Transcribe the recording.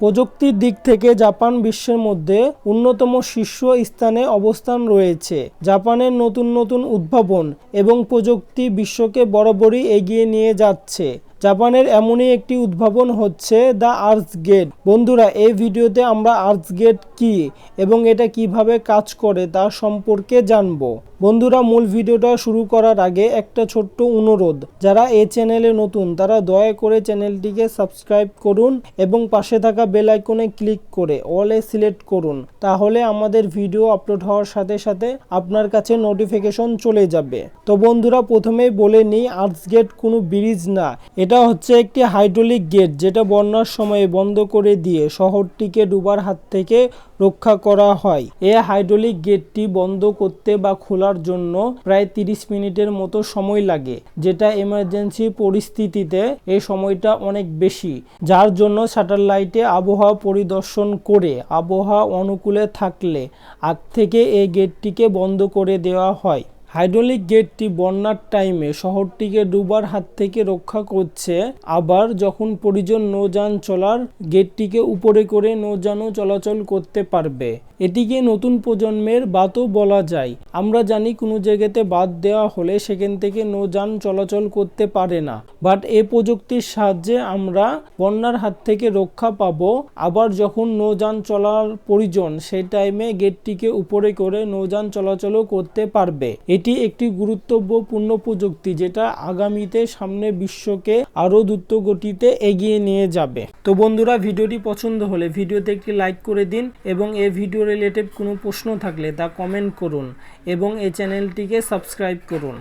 প্রযুক্তির দিক থেকে জাপান বিশ্বের মধ্যে অন্যতম শীর্ষ স্থানে অবস্থান রয়েছে। জাপানের নতুন নতুন উদ্ভাবন এবং প্রযুক্তি বিশ্বকে বরাবরই এগিয়ে নিয়ে যাচ্ছে। জাপানের এমনই একটি উদ্ভাবন হচ্ছে দ্য আর্থ গেট। বন্ধুরা, এই ভিডিওতে আমরা আর্থ গেট কি এবং এটা কীভাবে কাজ করে তা সম্পর্কে জানব। বন্ধুরা, মূল ভিডিওটা শুরু করার আগে একটা ছোট্ট অনুরোধ। যারা এই চ্যানেলে নতুন, তারা দয়া করে চ্যানেলটিকে সাবস্ক্রাইব করুন এবং পাশে থাকা বেল আইকনে ক্লিক করে অলে সিলেক্ট করুন। তাহলে আমাদের ভিডিও আপলোড হওয়ার সাথে সাথে আপনার কাছে নোটিফিকেশন চলে যাবে। তো বন্ধুরা, প্রথমেই বলে নিই, আর্থ গেট কোনো ব্রিজ না। এটা হচ্ছে একটি হাইড্রোলিক গেট যেটা বন্যার সময়ে বন্ধ করে দিয়ে শহরটিকে ডুবার হাত থেকে রক্ষা করা হয়। এই হাইড্রোলিক গেটটি বন্ধ করতে বা খোলার জন্য প্রায় তিরিশ মিনিটের মতো সময় লাগে, যেটা এমার্জেন্সি পরিস্থিতিতে এই সময়টা অনেক বেশি, যার জন্য স্যাটেলাইটে আবহাওয়া পরিদর্শন করে আবহাওয়া অনুকূলে থাকলে আগ থেকে এই গেটটিকে বন্ধ করে দেওয়া হয়। হাইড্রোলিক গেটটি বন্যার টাইমে শহরটিকে ডুবার হাত থেকে রক্ষা করছে। আবার যখন পরিজন নৌযান চলার গেটটিকে উপরে করে নৌযানও চলাচল করতে পারবে। এটিকে নতুন প্রজন্মের বাতও বলা যায়। আমরা জানি কোনো জায়গাতে বাদ দেওয়া হলে সেখান থেকে নৌযান চলাচল করতে পারে না। বাট এ প্রযুক্তির সাহায্যে আমরা বন্যার হাত থেকে রক্ষা পাবো। আবার যখন নৌযান চলার প্রয়োজন সেই টাইমে গেটটিকে উপরে করে নৌযান চলাচলও করতে পারবে। এটি একটি গুরুত্বপূর্ণ প্রযুক্তি যেটা আগামীতে সামনে বিশ্বকে আরও দ্রুত গতিতে এগিয়ে নিয়ে যাবে। তো বন্ধুরা, ভিডিওটি পছন্দ হলে ভিডিওতে একটি লাইক করে দিন এবং এ ভিডিও রিলেটেড কোনো প্রশ্ন থাকলে তা কমেন্ট করুন এবং এই চ্যানেলটিকে সাবস্ক্রাইব করুন।